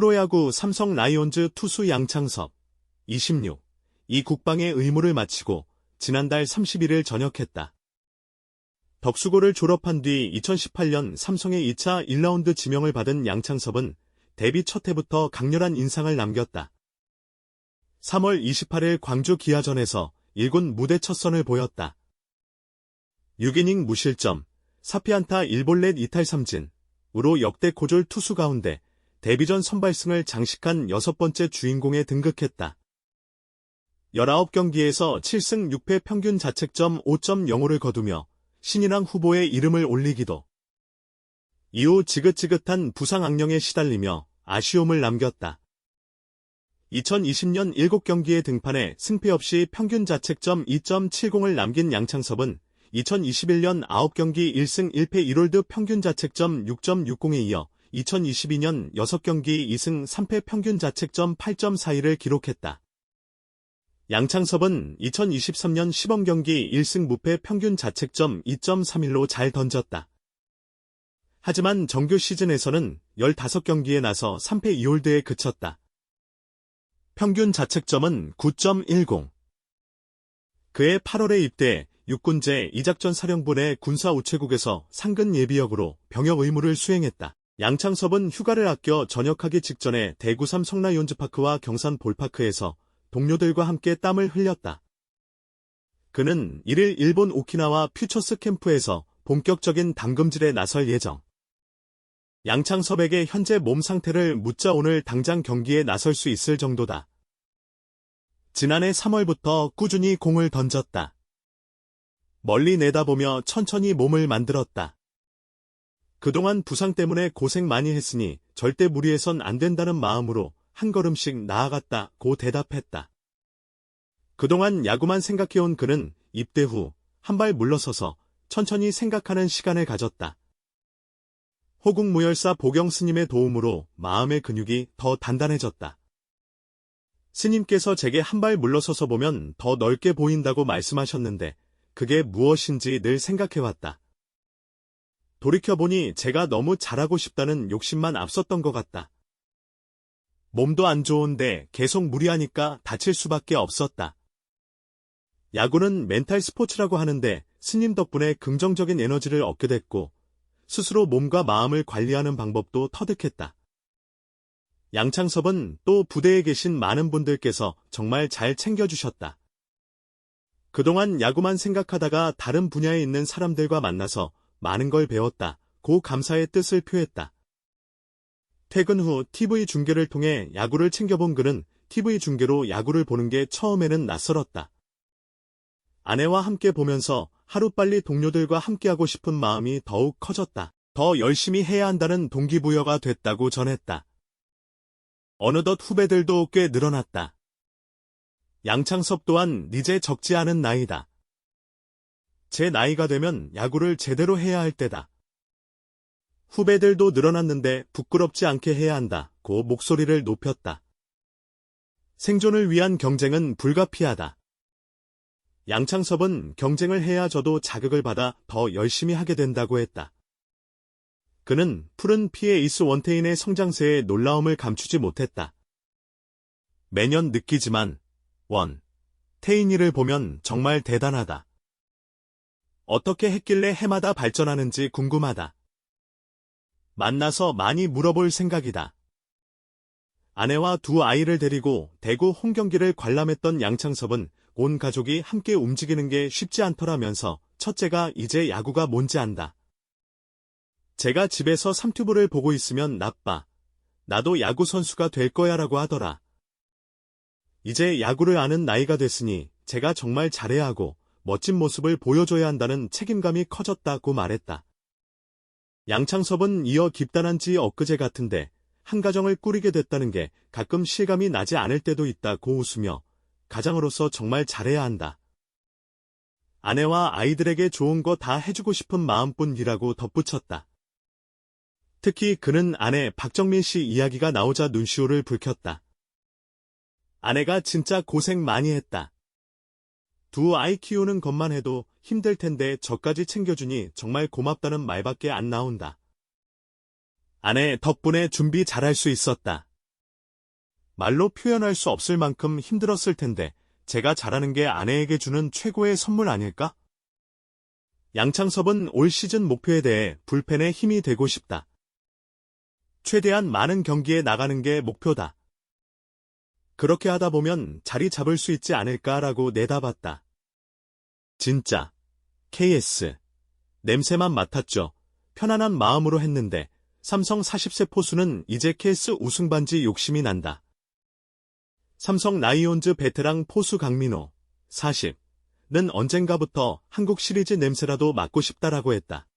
프로야구 삼성 라이온즈 투수 양창섭 26. 이 국방의 의무를 마치고 지난달 31일 전역했다. 덕수고를 졸업한 뒤 2018년 삼성의 2차 1라운드 지명을 받은 양창섭은 데뷔 첫 해부터 강렬한 인상을 남겼다. 3월 28일 광주 기아전에서 1군 무대 첫 선을 보였다. 6이닝 무실점, 사피안타 1볼넷 이탈 3진, 으로 역대 고졸 투수 가운데 데뷔전 선발승을 장식한 여섯 번째 주인공에 등극했다. 19경기에서 7승 6패 평균 자책점 5.05를 거두며 신인왕 후보에 이름을 올리기도. 이후 지긋지긋한 부상 악령에 시달리며 아쉬움을 남겼다. 2020년 7경기에 등판해 승패 없이 평균 자책점 2.70을 남긴 양창섭은 2021년 9경기 1승 1패 1홀드 평균 자책점 6.60에 이어 2022년 6경기 2승 3패 평균 자책점 8.41을 기록했다. 양창섭은 2023년 시범경기 1승 무패 평균 자책점 2.31로 잘 던졌다. 하지만 정규 시즌에서는 15경기에 나서 3패 2홀드에 그쳤다. 평균 자책점은 9.10. 그해 8월에 입대 육군제 이작전 사령부의 군사 우체국에서 상근 예비역으로 병역 의무를 수행했다. 양창섭은 휴가를 아껴 전역하기 직전에 대구 삼 성라이온즈파크와 경산 볼파크에서 동료들과 함께 땀을 흘렸다. 그는 이를 일본 오키나와 퓨처스 캠프에서 본격적인 당금질에 나설 예정. 양창섭에게 현재 몸 상태를 묻자 오늘 당장 경기에 나설 수 있을 정도다. 지난해 3월부터 꾸준히 공을 던졌다. 멀리 내다보며 천천히 몸을 만들었다. 그동안 부상 때문에 고생 많이 했으니 절대 무리해선 안 된다는 마음으로 한 걸음씩 나아갔다고 대답했다. 그동안 야구만 생각해온 그는 입대 후 한 발 물러서서 천천히 생각하는 시간을 가졌다. 호국무열사 보경 스님의 도움으로 마음의 근육이 더 단단해졌다. 스님께서 제게 한 발 물러서서 보면 더 넓게 보인다고 말씀하셨는데 그게 무엇인지 늘 생각해왔다. 돌이켜보니 제가 너무 잘하고 싶다는 욕심만 앞섰던 것 같다. 몸도 안 좋은데 계속 무리하니까 다칠 수밖에 없었다. 야구는 멘탈 스포츠라고 하는데 스님 덕분에 긍정적인 에너지를 얻게 됐고 스스로 몸과 마음을 관리하는 방법도 터득했다. 양창섭은 또 부대에 계신 많은 분들께서 정말 잘 챙겨주셨다. 그동안 야구만 생각하다가 다른 분야에 있는 사람들과 만나서 많은 걸 배웠다. 고 감사의 뜻을 표했다. 퇴근 후 TV 중계를 통해 야구를 챙겨본 그는 TV 중계로 야구를 보는 게 처음에는 낯설었다. 아내와 함께 보면서 하루빨리 동료들과 함께하고 싶은 마음이 더욱 커졌다. 더 열심히 해야 한다는 동기부여가 됐다고 전했다. 어느덧 후배들도 꽤 늘어났다. 양창섭 또한 이제 적지 않은 나이다. 제 나이가 되면 야구를 제대로 해야 할 때다. 후배들도 늘어났는데 부끄럽지 않게 해야 한다. 고 목소리를 높였다. 생존을 위한 경쟁은 불가피하다. 양창섭은 경쟁을 해야 저도 자극을 받아 더 열심히 하게 된다고 했다. 그는 푸른 피에 이스 원테인의 성장세에 놀라움을 감추지 못했다. 매년 느끼지만 원, 테인이를 보면 정말 대단하다. 어떻게 했길래 해마다 발전하는지 궁금하다. 만나서 많이 물어볼 생각이다. 아내와 두 아이를 데리고 대구 홍경기를 관람했던 양창섭은 온 가족이 함께 움직이는 게 쉽지 않더라면서 첫째가 이제 야구가 뭔지 안다. 제가 집에서 삼튜브를 보고 있으면 나빠. 나도 야구 선수가 될 거야 라고 하더라. 이제 야구를 아는 나이가 됐으니 제가 정말 잘해야 하고 멋진 모습을 보여줘야 한다는 책임감이 커졌다고 말했다. 양창섭은 이어 깊단한지 엊그제 같은데 한 가정을 꾸리게 됐다는 게 가끔 실감이 나지 않을 때도 있다고 웃으며 가장으로서 정말 잘해야 한다. 아내와 아이들에게 좋은 거 다 해주고 싶은 마음뿐이라고 덧붙였다. 특히 그는 아내 박정민 씨 이야기가 나오자 눈시울을 붉혔다. 아내가 진짜 고생 많이 했다. 두 아이 키우는 것만 해도 힘들 텐데 저까지 챙겨주니 정말 고맙다는 말밖에 안 나온다. 아내 덕분에 준비 잘할 수 있었다. 말로 표현할 수 없을 만큼 힘들었을 텐데 제가 잘하는 게 아내에게 주는 최고의 선물 아닐까? 양창섭은 올 시즌 목표에 대해 불펜에 힘이 되고 싶다. 최대한 많은 경기에 나가는 게 목표다. 그렇게 하다 보면 자리 잡을 수 있지 않을까라고 내다봤다. 진짜. KS. 냄새만 맡았죠. 편안한 마음으로 했는데 삼성 40세 포수는 이제 KS 우승 반지 욕심이 난다. 삼성 라이온즈 베테랑 포수 강민호 40는 언젠가부터 한국 시리즈 냄새라도 맡고 싶다라고 했다.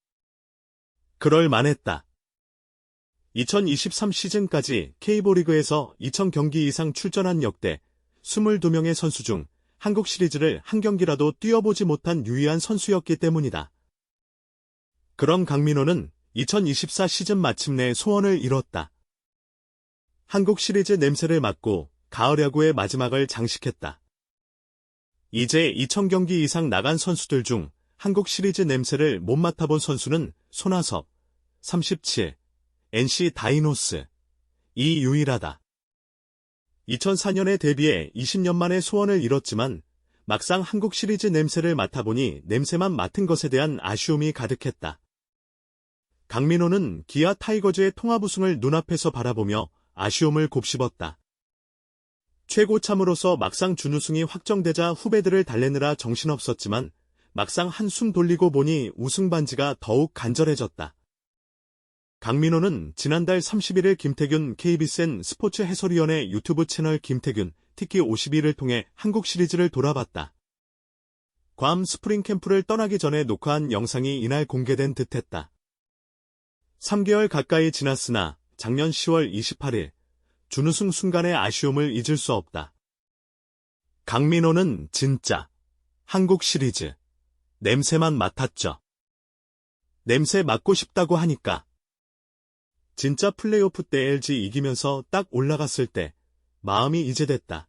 그럴 만했다. 2023 시즌까지 K보리그에서 2000경기 이상 출전한 역대 22명의 선수 중 한국 시리즈를 한 경기라도 뛰어보지 못한 유일한 선수였기 때문이다. 그런 강민호는 2024 시즌 마침내 소원을 이뤘다. 한국 시리즈 냄새를 맡고 가을 야구의 마지막을 장식했다. 이제 2000경기 이상 나간 선수들 중 한국 시리즈 냄새를 못 맡아본 선수는 손아섭, 37, NC 다이노스, 이 유일하다. 2004년에 데뷔해 20년 만에 소원을 이뤘지만 막상 한국 시리즈 냄새를 맡아보니 냄새만 맡은 것에 대한 아쉬움이 가득했다. 강민호는 기아 타이거즈의 통합 우승을 눈앞에서 바라보며 아쉬움을 곱씹었다. 최고참으로서 막상 준우승이 확정되자 후배들을 달래느라 정신없었지만 막상 한숨 돌리고 보니 우승 반지가 더욱 간절해졌다. 강민호는 지난달 31일 김태균 KBSN 스포츠 해설위원회 유튜브 채널 김태균 티키 52를 통해 한국 시리즈를 돌아봤다. 괌 스프링 캠프를 떠나기 전에 녹화한 영상이 이날 공개된 듯했다. 3개월 가까이 지났으나 작년 10월 28일 준우승 순간의 아쉬움을 잊을 수 없다. 강민호는 진짜 한국 시리즈 냄새만 맡았죠. 냄새 맡고 싶다고 하니까 진짜 플레이오프 때 LG 이기면서 딱 올라갔을 때 마음이 이제 됐다.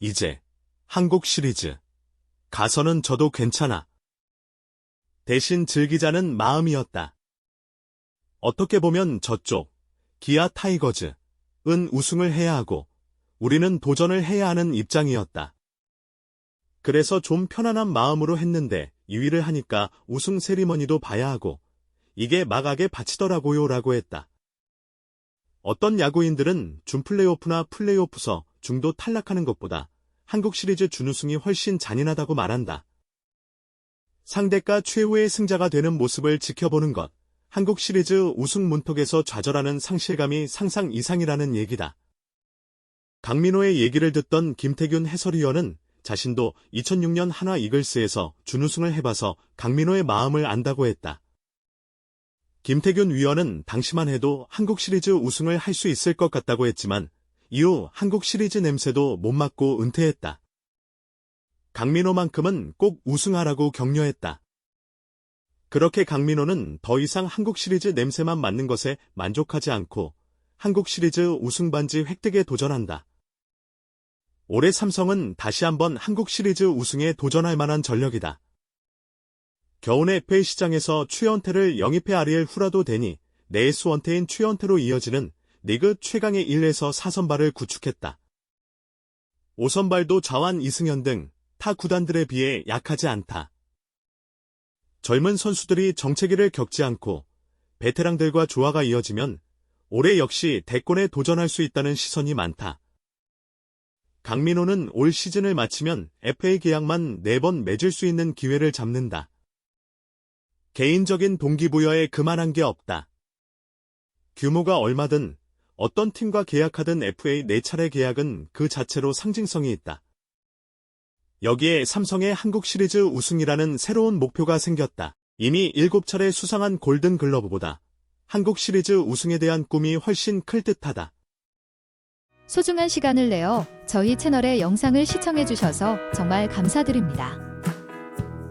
이제 한국 시리즈 가서는 저도 괜찮아. 대신 즐기자는 마음이었다. 어떻게 보면 저쪽 기아 타이거즈 은 우승을 해야 하고 우리는 도전을 해야 하는 입장이었다. 그래서 좀 편안한 마음으로 했는데 2위를 하니까 우승 세리머니도 봐야 하고 이게 막악에 바치더라고요 라고 했다. 어떤 야구인들은 준 플레이오프나 플레이오프서 중도 탈락하는 것보다 한국 시리즈 준우승이 훨씬 잔인하다고 말한다. 상대가 최후의 승자가 되는 모습을 지켜보는 것, 한국 시리즈 우승 문턱에서 좌절하는 상실감이 상상 이상이라는 얘기다. 강민호의 얘기를 듣던 김태균 해설위원은 자신도 2006년 한화 이글스에서 준우승을 해봐서 강민호의 마음을 안다고 했다. 김태균 위원은 당시만 해도 한국 시리즈 우승을 할 수 있을 것 같다고 했지만 이후 한국 시리즈 냄새도 못 맡고 은퇴했다. 강민호만큼은 꼭 우승하라고 격려했다. 그렇게 강민호는 더 이상 한국 시리즈 냄새만 맡는 것에 만족하지 않고 한국 시리즈 우승 반지 획득에 도전한다. 올해 삼성은 다시 한번 한국 시리즈 우승에 도전할 만한 전력이다. 겨우내 FA 시장에서 최연태를 영입해 아리엘 후라도 되니 내수 원태인 최연태로 이어지는 리그 최강의 1에서 4선발을 구축했다. 5선발도 자완 이승현 등 타 구단들에 비해 약하지 않다. 젊은 선수들이 정체기를 겪지 않고 베테랑들과 조화가 이어지면 올해 역시 대권에 도전할 수 있다는 시선이 많다. 강민호는 올 시즌을 마치면 FA 계약만 4번 맺을 수 있는 기회를 잡는다. 개인적인 동기부여에 그만한 게 없다. 규모가 얼마든 어떤 팀과 계약하든 FA 4차례 계약은 그 자체로 상징성이 있다. 여기에 삼성의 한국 시리즈 우승이라는 새로운 목표가 생겼다. 이미 7차례 수상한 골든 글러브보다 한국 시리즈 우승에 대한 꿈이 훨씬 클 듯하다. 소중한 시간을 내어 저희 채널의 영상을 시청해 주셔서 정말 감사드립니다.